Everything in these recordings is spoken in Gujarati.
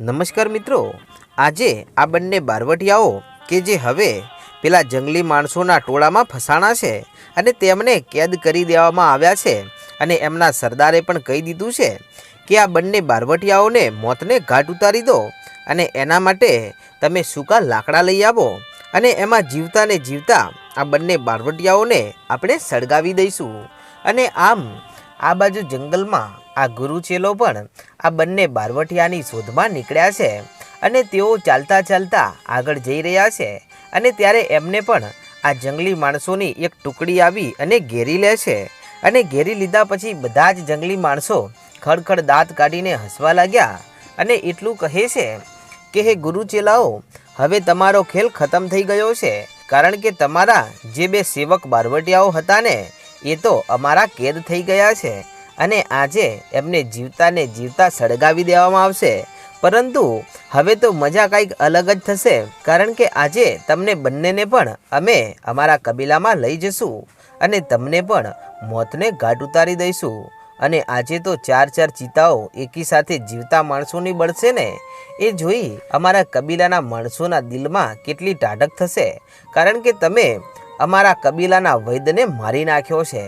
નમસ્કાર મિત્રો, આજે આ બંને બારવટિયાઓ કે જે હવે પેલા જંગલી માણસોના ટોળામાં ફસાણા છે અને તેમને કેદ કરી દેવામાં આવ્યા છે અને એમના સરદારે પણ કહી દીધું છે કે આ બંને બારવટિયાઓને મોતને ઘાટ ઉતારી દો અને એના માટે તમે સૂકા લાકડા લઈ આવો અને એમાં જીવતા ને જીવતા આ બંને બારવટિયાઓને આપણે સળગાવી દઈશું. અને આમ, આ બાજુ જંગલમાં આ ગુરુચેલો પણ આ બંને બારવટિયાની શોધમાં નીકળ્યા છે અને તેઓ ચાલતા ચાલતા આગળ જઈ રહ્યા છે અને ત્યારે એમને પણ આ જંગલી માણસોની એક ટુકડી આવી અને ઘેરી લે છે અને ઘેરી લીધા પછી બધા જ જંગલી માણસો ખડખડ દાંત કાઢીને હસવા લાગ્યા અને એટલું કહે છે કે, હે ગુરુચેલાઓ હવે તમારો ખેલ ખતમ થઈ ગયો છે. કારણ કે તમારા જે બે સેવક બારવટિયાઓ હતા ને, એ તો અમારા કેદ થઈ ગયા છે. અને આજે એમને જીવતાને જીવતા સળગાવી દેવામાં આવશે. પરંતુ હવે તો મજા કંઈક અલગ જ થશે, કારણ કે આજે તમને બંનેને પણ અમે અમારા કબીલામાં લઈ જશું અને તમને પણ મોતને ઘાટ ઉતારી દઈશું. અને આજે તો ચાર ચાર ચિતાઓ એકી સાથે જીવતા માણસોની બળશે ને? એ જોઈ અમારા કબીલાના માણસોના દિલમાં કેટલી ટાઢક થશે, કારણ કે તમે અમારા કબીલાના વૈદ્યને મારી નાખ્યો છે.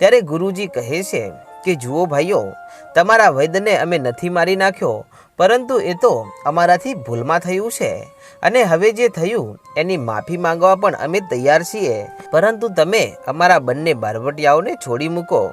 ત્યારે ગુરુજી કહે છે કે જુઓ ભાઈઓ, તમારા વૈદ્યને અમે નથી મારી નાખ્યો, પરંતુ એ તો અમારાથી ભૂલમાં થયું છે. અને હવે જે થયું, એની માફી માંગવા પણ અમે તૈયાર છીએ. પરંતુ તમે અમારા બંને બારવટિયાઓને છોડી મૂકો.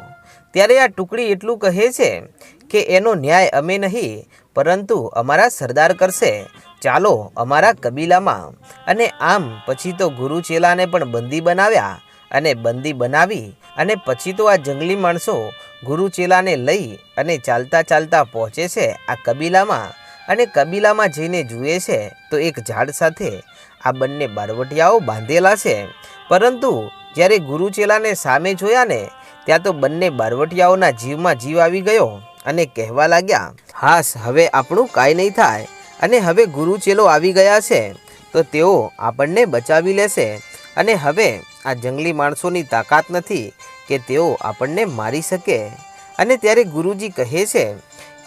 ત્યારે આ ટુકડી એટલું કહે છે કે એનો ન્યાય અમે નહીં, પરંતુ અમારા સરદાર કરશે. ચાલો અમારા કબીલામાં. અને આમ પછી તો ગુરુ ચેલાને પણ બંદી બનાવ્યા. અને બંદી બનાવી, અને પછી તો આ જંગલી માણસો ગુરુ ચેલાને લઈ અને ચાલતા ચાલતા પહોંચે છે આ કબીલામાં. અને કબીલામાં જઈને જુએ છે તો એક ઝાડ સાથે આ બંને બારવટિયાઓ બાંધેલા છે. પરંતુ જ્યારે ગુરુચેલાને સામે જોયા ને, ત્યાં તો બંને બારવટિયાઓના જીવમાં જીવ આવી ગયો અને કહેવા લાગ્યા હાસ હવે આપણું કાંઈ નહીં થાય. અને હવે ગુરુચેલો આવી ગયા છે. તો તેઓ આપણને બચાવી લેશે. અને હવે આ જંગલી માણસોની તાકાત નથી. કે તેઓ આપણને મારી શકે. અને ત્યારે ગુરુજી કહે છે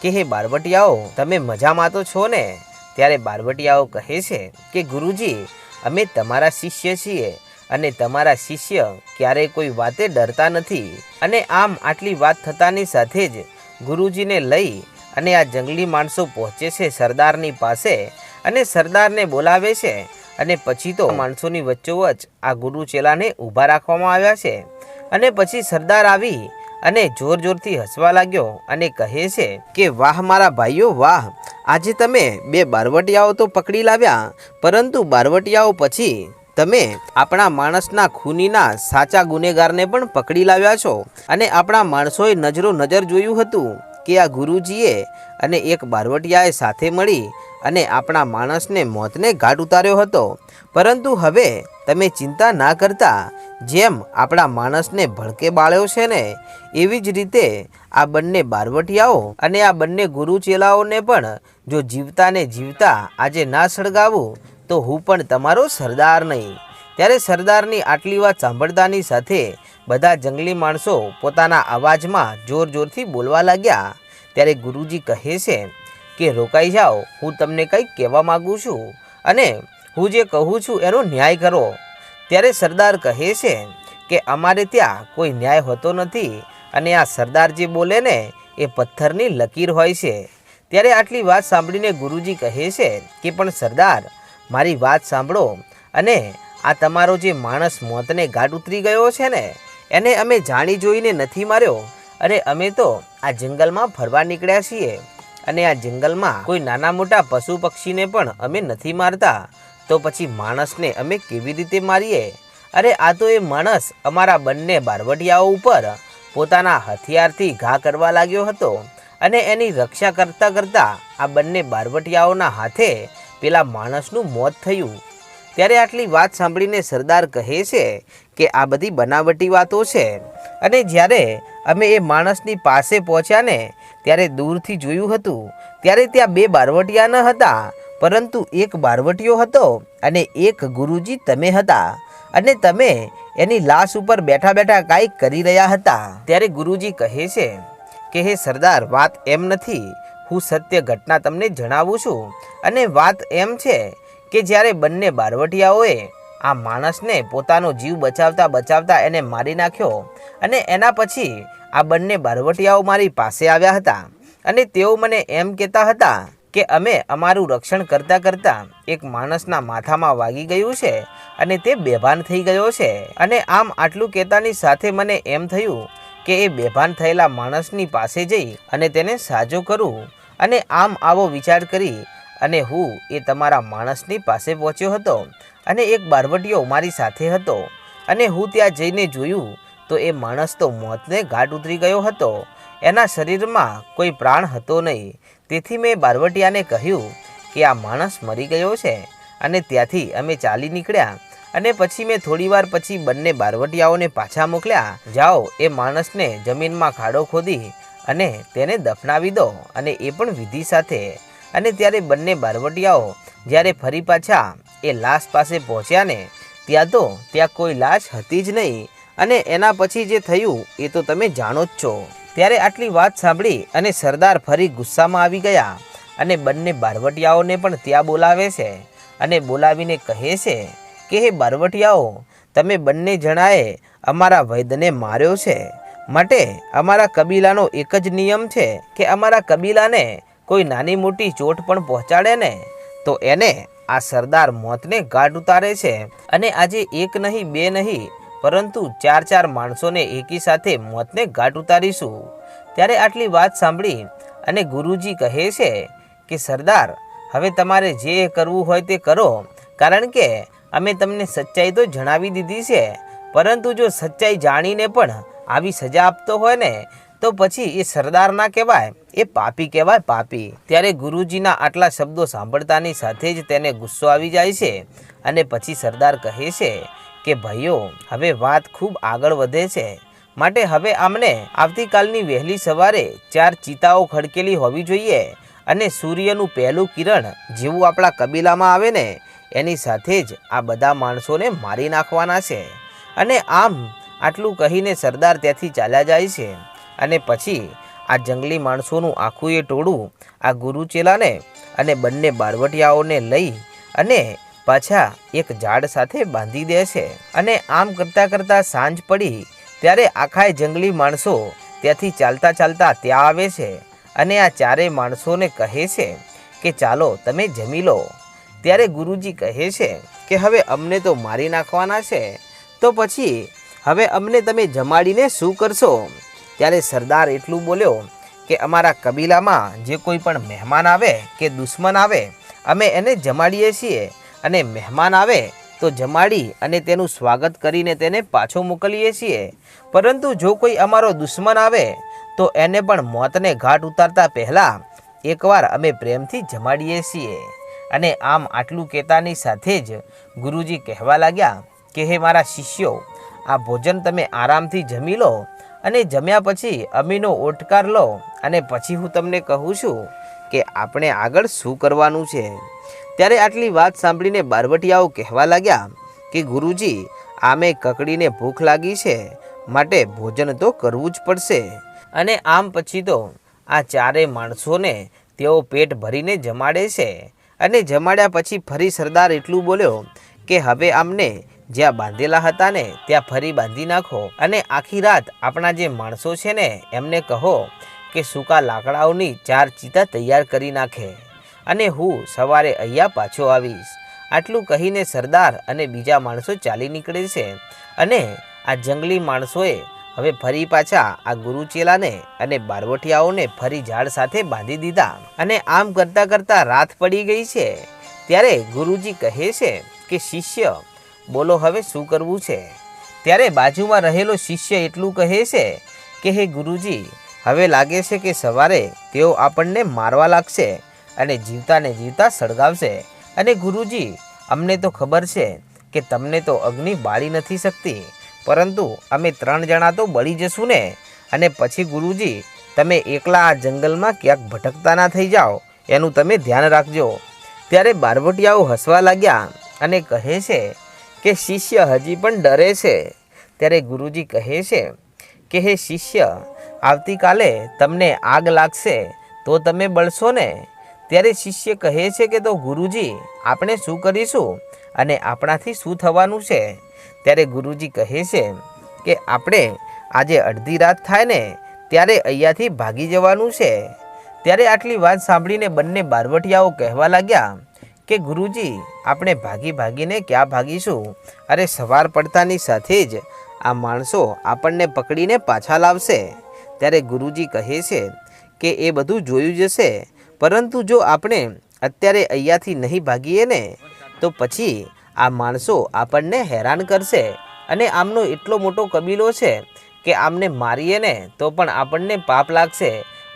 કે, હે બારવટિયાઓ, તમે મજામાં તો છો ને? ત્યારે બારવટિયાઓ કહે છે કે, ગુરુજી, અમે તમારા શિષ્ય છીએ અને તમારા શિષ્ય ક્યારેય કોઈ વાતે ડરતા નથી. અને આમ આટલી વાત થતાની સાથે જ ગુરુજીને લઈ અને આ જંગલી માણસો પહોંચે છે સરદારની પાસે અને સરદારને બોલાવે છે અને પછી તો માણસોની વચ્ચોવચ આ ગુરુ ચેલાને ઊભા રાખવામાં આવ્યા છે. અને પછી સરદાર આવી અને જોર જોરથી હસવા લાગ્યો અને કહે છે કે, વાહ મારા ભાઈઓ, વાહ! આજે તમે બે બારવટિયાઓ તો પકડી લાવ્યા, પરંતુ બારવટિયાઓ પછી તમે આપણા માણસના ખૂનીના સાચા ગુનેગારને પણ પકડી લાવ્યા છો. અને આપણા માણસોએ નજરો નજર જોયું હતું. કે આ ગુરુજીએ અને એક બારવટિયાએ સાથે મળી અને આપણા માણસને મોતને ઘાટ ઉતાર્યો હતો. પરંતુ હવે તમે ચિંતા ના કરતા જેમ આપણા માણસને ભડકે બાળ્યો છે ને, એવી જ રીતે આ બંને બારવટિયાઓ અને આ બંને ગુરુ ચેલાઓને પણ જો જીવતા ને જીવતા આજે ના સળગાવું, તો હું પણ તમારો સરદાર નહીં. ત્યારે સરદારની આટલી વાત સાંભળતાની સાથે બધા જંગલી માણસો પોતાના અવાજમાં જોર જોરથી બોલવા લાગ્યા. ત્યારે ગુરુજી કહે છે કે, રોકાઈ જાઓ, હું તમને કંઈક કહેવા માગું છું અને હું જે કહું છું એનો ન્યાય કરો. ત્યારે સરદાર કહે છે કે, અમારે ત્યાં કોઈ ન્યાય હોતો નથી અને આ સરદાર જે બોલે ને, એ પથ્થરની લકીર હોય છે. ત્યારે આટલી વાત સાંભળીને ગુરુજી કહે છે કે, પણ સરદાર, મારી વાત સાંભળો અને આ તમારો જે માણસ મોતને ગાઢ ઉતરી ગયો છે ને એને અમે જાણી જોઈને નથી માર્યો. અરે અમે તો આ જંગલમાં ફરવા નીકળ્યા છીએ. અને આ જંગલમાં કોઈ નાના મોટા પશુ પક્ષીને પણ અમે નથી મારતા. તો પછી માણસને અમે કેવી રીતે મારીએ? અરે આ તો એ માણસ અમારા બંને બારવટિયાઓ ઉપર પોતાના હથિયારથી ઘા કરવા લાગ્યો હતો. અને એની રક્ષા કરતાં કરતાં આ બંને બારવટિયાઓના હાથે પેલા માણસનું મોત થયું. ત્યારે આટલી વાત સાંભળીને સરદાર કહે છે કે આ બધી બનાવટી વાતો છે. અને જ્યારે અમે એ માણસની પાસે પહોંચ્યા ને, ત્યારે દૂરથી જોયું હતું, ત્યારે ત્યાં બે બારવટિયા ન હતા, પરંતુ એક બારવટીયો હતો અને એક ગુરુજી તમે હતા. અને તમે એની લાશ ઉપર બેઠા બેઠા કાંઈક કરી રહ્યા હતા. ત્યારે ગુરુજી કહે છે કે, હે સરદાર, વાત એમ નથી. હું સત્ય ઘટના તમને જણાવું છું. અને વાત એમ છે કે જ્યારે બંને બારવટિયાઓએ આ માણસને પોતાનો જીવ બચાવતા બચાવતા એને મારી નાખ્યો અને એના પછી આ બંને બારવટિયાઓ મારી પાસે આવ્યા હતા. અને તેઓ મને એમ કહેતા હતા કે અમે અમારું રક્ષણ કરતાં કરતાં એક માણસના માથામાં વાગી ગયું છે અને તે બેભાન થઈ ગયો છે. અને આમ આટલું કહેતાની સાથે મને એમ થયું કે એ બેભાન થયેલા માણસની પાસે જઈ અને તેને સાજો કરું અને આમ આવો વિચાર કરી અને હું એ તમારા માણસની પાસે પહોંચ્યો હતો અને એક બારવટીયો મારી સાથે હતો. અને હું ત્યાં જઈને જોયું તો એ માણસ તો મોતને ઘાટ ઉતરી ગયો હતો. એના શરીરમાં કોઈ પ્રાણ હતો નહીં. તેથી મેં બારવટિયાને કહ્યું કે આ માણસ મરી ગયો છે અને ત્યાંથી અમે ચાલી નીકળ્યા અને પછી મેં થોડીવાર પછી બંને બારવટિયાઓને પાછા મોકલ્યા. જાઓ, એ માણસને જમીનમાં ખાડો ખોદી અને તેને દફનાવી દો અને એ પણ વિધિ સાથે. અને ત્યારે બંને બારવટિયાઓ જ્યારે ફરી પાછા એ લાશ પાસે પહોંચ્યા ને, ત્યાં તો ત્યાં કોઈ લાશ હતી જ નહીં. અને એના પછી જે થયું એ તો તમે જાણો જ છો. ત્યારે આટલી વાત સાંભળી અને સરદાર ફરી ગુસ્સામાં આવી ગયા અને બંને બારવટિયાઓને પણ ત્યાં બોલાવે છે અને બોલાવીને કહે છે કે, હે બારવટિયાઓ, તમે બંને જણાએ અમારા વૈદને માર્યો છે. માટે અમારા કબીલાનો એક જ નિયમ છે કે અમારા કબીલાને કોઈ નાની મોટી ચોટ પણ પહોંચાડે ને, તો એને આ સરદાર મોતને ગાઢ ઉતારે છે. અને આજે એક નહીં, બે નહીં, પરંતુ ચાર ચાર માણસોને એકી સાથે મોતને ઘાટ ઉતારીશું. ત્યારે આટલી વાત સાંભળી અને ગુરુજી કહે છે કે, સરદાર, હવે તમારે જે કરવું હોય તે કરો, કારણ કે અમે તમને સચ્ચાઈ તો જણાવી દીધી છે, પરંતુ જો સચ્ચાઈ જાણીને પણ આવી સજા આપતો હોય ને તો પછી એ સરદાર ના કહેવાય, એ પાપી કહેવાય પાપી. ત્યારે ગુરુજીના આટલા શબ્દો સાંભળતાની સાથે જ તેને ગુસ્સો આવી જાય છે અને પછી સરદાર કહે છે કે, ભાઈઓ, હવે વાત ખૂબ આગળ વધે છે. માટે હવે આમને આવતીકાલની વહેલી સવારે ચાર ચિતાઓ ખડકેલી હોવી જોઈએ અને સૂર્યનું પહેલું કિરણ જેવું આપણા કબીલામાં આવે ને, એની સાથે જ આ બધા માણસોને મારી નાખવાના છે. અને આમ આટલું કહીને સરદાર ત્યાંથી ચાલ્યા જાય છે. અને પછી આ જંગલી માણસોનું આખું એ ટોળું આ ગુરુચેલાને અને બંને બારવટિયાઓને લઈ અને પાછા એક ઝાડ સાથે બાંધી દે છે. અને આમ કરતાં કરતાં સાંજ પડી ત્યારે આખાય જંગલી માણસો ત્યાંથી ચાલતા ચાલતા ત્યાં આવે છે અને આ ચારેય માણસોને કહે છે કે, ચાલો, તમે જમી લો. ત્યારે ગુરુજી કહે છે કે, હવે અમને તો મારી નાખવાના છે. તો પછી હવે અમને તમે જમાડીને શું કરશો? ત્યારે સરદાર એટલું બોલ્યો કે અમારા કબીલામાં જે કોઈ પણ મહેમાન આવે કે દુશ્મન આવે, અમે એને જમાડીએ છીએ. અને મહેમાન આવે તો જમાડી અને તેનું સ્વાગત કરીને તેને પાછો મોકલીએ છીએ. પરંતુ જો કોઈ અમારો દુશ્મન આવે, તો એને પણ મોતને ઘાટ ઉતારતા પહેલાં એકવાર અમે પ્રેમથી જમાડીએ છીએ. અને આમ આટલું કહેતાની સાથે જ ગુરુજી કહેવા લાગ્યા કે, હે મારા શિષ્યો, આ ભોજન તમે આરામથી જમી લો અને જમ્યા પછી અમીનો ઓટકાર લો અને પછી હું તમને કહું છું કે આપણે આગળ શું કરવાનું છે. ત્યારે આટલી વાત સાંભળીને બારવટિયાઓ કહેવા લાગ્યા કે ગુરુજી, આમે કકડીને ભૂખ લાગી છે, માટે ભોજન તો કરવું જ પડશે. અને આમ પછી તો આ ચારેય માણસોને તેઓ પેટ ભરીને જમાડે છે. અને જમાડ્યા પછી ફરી સરદાર એટલું બોલ્યો કે હવે આમને જ્યાં બાંધેલા હતા ને, ત્યાં ફરી બાંધી નાખો. અને આખી રાત આપણા જે માણસો છે ને, એમને કહો કે સૂકા લાકડાઓની ચાર ચિતા તૈયાર કરી નાખે. અને હું સવારે અહીંયા પાછો આવીશ. આટલું કહીને સરદાર અને બીજા માણસો ચાલી નીકળે છે. અને આ જંગલી માણસોએ હવે ફરી પાછા આ ગુરુચેલાને અને બારવટિયાઓને ફરી ઝાડ સાથે બાંધી દીધા. અને આમ કરતાં કરતાં રાત પડી ગઈ છે. ત્યારે ગુરુજી કહે છે કે, શિષ્ય બોલો, હવે શું કરવું છે? ત્યારે બાજુમાં રહેલો શિષ્ય એટલું કહે છે કે, હે ગુરુજી, હવે લાગે છે કે સવારે તેઓ આપણને મારવા લાગશે અને જીવતાને જીવતા સળગાવશે. અને ગુરુજી, અમને તો ખબર છે કે તમને તો અગ્નિ બાળી નથી શકતી, પરંતુ અમે ત્રણ જણા તો બળી જશું ને. અને પછી ગુરુજી, તમે એકલા આ જંગલમાં ક્યાંક ભટકતા ના થઈ જાઓ, એનું તમે ધ્યાન રાખજો. ત્યારે બારવટિયાઓ હસવા લાગ્યા અને કહે છે કે શિષ્ય હજી પણ ડરે છે? ત્યારે ગુરુજી કહે છે કે, હે શિષ્ય, આવતીકાલે તમને આગ લાગશે, તો તમે બળશો ને? ત્યારે શિષ્ય કહે છે કે, તો ગુરુજી, આપણે શું કરીશું? અને આપણાથી શું થવાનું છે? ત્યારે ગુરુજી કહે છે કે, આપણે આજે અડધી રાત થાય ને, ત્યારે અહીંયાથી ભાગી જવાનું છે. ત્યારે આટલી વાત સાંભળીને બંને બારવટિયાઓ કહેવા લાગ્યા. કે ગુરુજી, આપણે ભાગી ભાગીને ક્યાં ભાગીશું? અરે સવાર પડતાની સાથે જ આ માણસો આપણને પકડીને પાછા લાવશે. ત્યારે ગુરુજી કહે છે કે એ બધું જોયું જશે, પરંતુ જો આપણે અત્યારે અહીંયાથી નહીં ભાગીએ ને, તો પછી આ માણસો આપણને હેરાન કરશે અને આમનો એટલો મોટો કબીલો છે કે આમને મારીએ ને, તો પણ આપણને પાપ લાગશે.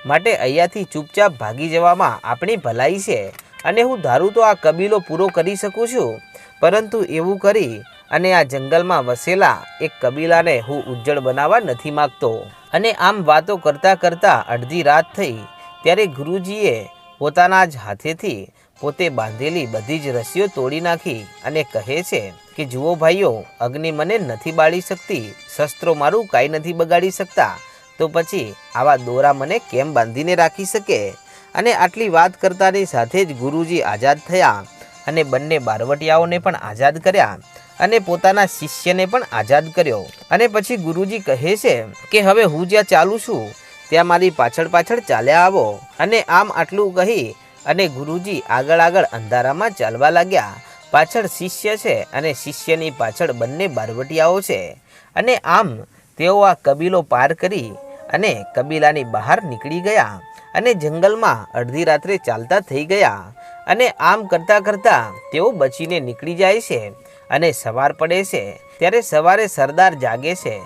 માટે અહીંયાથી ચૂપચાપ ભાગી જવામાં આપણી ભલાઈ છે. અને હું ધારું તો આ કબીલો પૂરો કરી શકું છું. પરંતુ એવું કરી અને આ જંગલમાં વસેલા એક કબીલાને હું ઉજ્જળ બનાવવા નથી માગતો. અને આમ વાતો કરતાં કરતાં અડધી રાત થઈ. ત્યારે ગુરુજીએ પોતાના જ હાથેથી પોતે બાંધેલી બધી જ રસીઓ તોડી નાખી અને કહે છે કે, જુઓ ભાઈઓ, અગ્નિ મને નથી બાળી શકતી. શસ્ત્રો મારું કાંઈ નથી બગાડી શકતા. તો પછી આવા દોરા મને કેમ બાંધીને રાખી શકે? અને આટલી વાત કરતાની સાથે જ ગુરુજી આઝાદ થયા અને બંને બારવટિયાઓને પણ આઝાદ કર્યા અને પોતાના શિષ્યને પણ આઝાદ કર્યો. અને પછી ગુરુજી કહે છે કે, હવે હું જ્યાં ચાલું છું, ત્યાં મારી પાછળ પાછળ ચાલ્યા આવો. અને આમ આટલું કહી અને ગુરુજી આગળ આગળ અંધારામાં ચાલવા લાગ્યા. પાછળ શિષ્ય છે અને શિષ્યની પાછળ બંને બારવટિયાઓ છે. અને આમ તેઓ આ કબીલો પાર કરી અને કબીલાની બહાર નીકળી ગયા અને જંગલમાં અડધી રાત્રે ચાલતા થઈ ગયા. અને આમ કરતાં કરતાં તેઓ બચીને નીકળી જાય છે અને સવાર પડે છે. ત્યારે સવારે સરદાર જાગે છે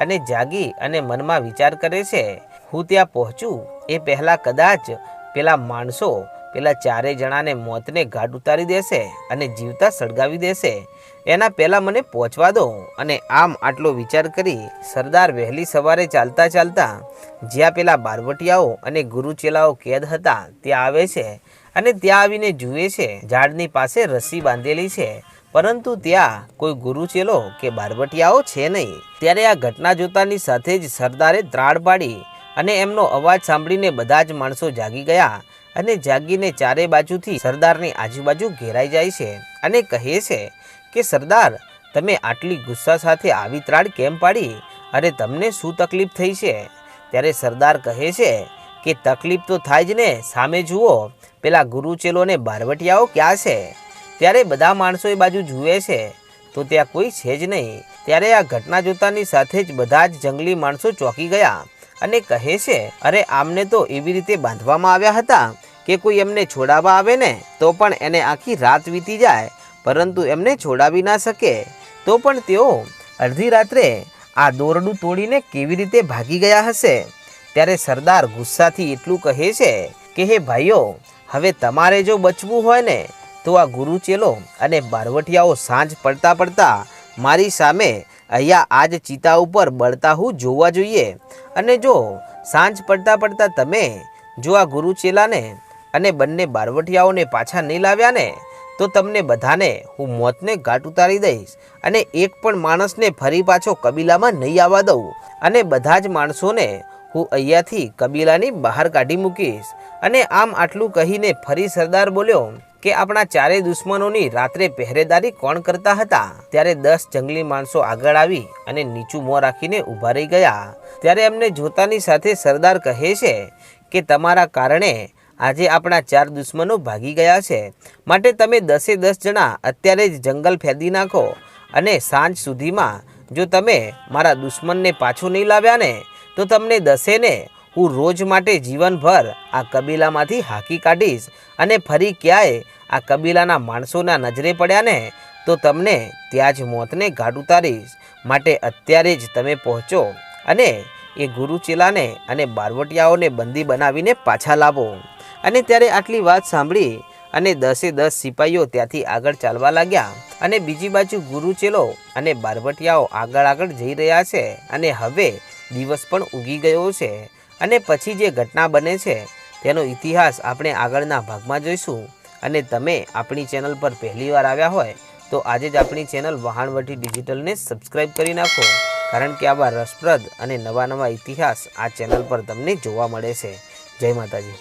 અને જાગી અને મનમાં વિચાર કરે છે, હું ત્યાં પહોંચું? એ પહેલાં કદાચ પેલા માણસો, પેલા ચારે જણાને મોતને ઘાટ ઉતારી દેશે અને જીવતા સળગાવી દેશે. એના પહેલાં મને પહોંચવા દો અને આમ આટલો વિચાર કરી સરદાર વહેલી સવારે ચાલતા ચાલતા જ્યાં પેલા બારવટિયાઓ અને ગુરુચેલાઓ કેદ હતા, ત્યાં આવે છે અને ત્યાં આવીને જુએ છે. ઝાડની પાસે રસ્સી બાંધેલી છે, પરંતુ ત્યાં કોઈ ગુરુચેલો કે બારવટિયાઓ છે નહીં. ત્યારે આ ઘટના જોતાની સાથે જ સરદારે ત્રાળ પાડી અને એમનો અવાજ સાંભળીને બધા જ માણસો જાગી ગયા અને જાગીને ચારે બાજુથી સરદારની આજુબાજુ ઘેરાઈ જાય છે અને કહે છે કે સરદાર, તમે આટલી ગુસ્સા સાથે આવી ત્રાડ કેમ પાડી? અરે તમને શું તકલીફ થઈ છે? ત્યારે સરદાર કહે છે કે તકલીફ તો થાય જ ને, સામે જુઓ, પેલા ગુરુચેલોને બારવટિયાઓ ક્યાં છે? ત્યારે બધા માણસો એ બાજુ જુએ છે. તો ત્યાં કોઈ છે જ નહીં. ત્યારે આ ઘટના જોતાની સાથે જ બધા જ જંગલી માણસો ચોંકી ગયા અને કહે છે, અરે આમને તો એવી રીતે બાંધવામાં આવ્યા હતા કે કોઈ એમને છોડાવવા આવે ને, તો પણ એને આખી રાત વીતી જાય. પરંતુ એમને છોડાવી ના શકે, તો પણ તેઓ અડધી રાત્રે આ દોરડું તોડીને કેવી રીતે ભાગી ગયા હશે? ત્યારે સરદાર ગુસ્સાથી એટલું કહે છે કે, હે ભાઈઓ, હવે તમારે જો બચવું હોય ને, તો આ ગુરુચેલો અને બારવટિયાઓ સાંજ પડતા પડતા મારી સામે અહીંયા આજ ચિતા ઉપર બળતા હું જોવા જોઈએ. અને જો સાંજ પડતા પડતા તમે જો આ ગુરુચેલાને અને બંને બારવટિયાઓને પાછા નહીં લાવ્યા ને તો તમને બધાને હું મોતને ઘાટ ઉતારી દઈશ અને એક પણ માણસને ફરી પાછો કબીલામાં નહીં આવવા દઉં. અને બધા જ માણસોને હું અહીંયાથી કબીલાની બહાર કાઢી મૂકીશ. અને આમ આટલું કહીને ફરી સરદાર બોલ્યો કે આપણા ચારે દુશ્મનોની રાત્રે પહેરેદારી કોણ કરતા હતા? ત્યારે દસ જંગલી માણસો આગળ આવી અને નીચું મોં રાખીને ઊભા રહી ગયા. ત્યારે એમને જોતાની સાથે સરદાર કહે છે કે તમારા કારણે આજે આપણા ચાર દુશ્મનો ભાગી ગયા છે. માટે તમે દસે દસ જણા અત્યારે જ જંગલ ફેદી નાખો અને સાંજ સુધીમાં જો તમે મારા દુશ્મનને પાછું નહીં લાવ્યા ને, તો તમને દસેને હું રોજ માટે જીવનભર આ કબીલામાંથી હાકી કાઢીશ અને ફરી ક્યાંય આ કબીલાના માણસોના નજરે પડ્યા ને, તો તમને ત્યાં જ મોતને ગાઢ ઉતારીશ. માટે અત્યારે જ તમે પહોંચો અને એ ગુરુચેલાને અને બારવટિયાઓને બંદી બનાવીને પાછા લાવો. અને ત્યારે આટલી વાત સાંભળી અને દસે દસ સિપાહીઓ ત્યાંથી આગળ ચાલવા લાગ્યા અને બીજી બાજુ ગુરુચેલો અને બારવટિયાઓ આગળ આગળ જઈ રહ્યા છે અને હવે દિવસ પણ ઉગી ગયો છે અને પછી જે ઘટના બને છે તેનો ઇતિહાસ આપણે આગળના ભાગમાં જોઈશું. અને તમે આપણી ચેનલ પર પહેલીવાર આવ્યા હોય તો આજે જ આપણી ચેનલ વહાણવટી ડિજિટલને સબસ્ક્રાઈબ કરી નાખો, કારણ કે આવા રસપ્રદ અને નવા નવા ઇતિહાસ આ ચેનલ પર તમને જોવા મળે છે. જય માતાજી.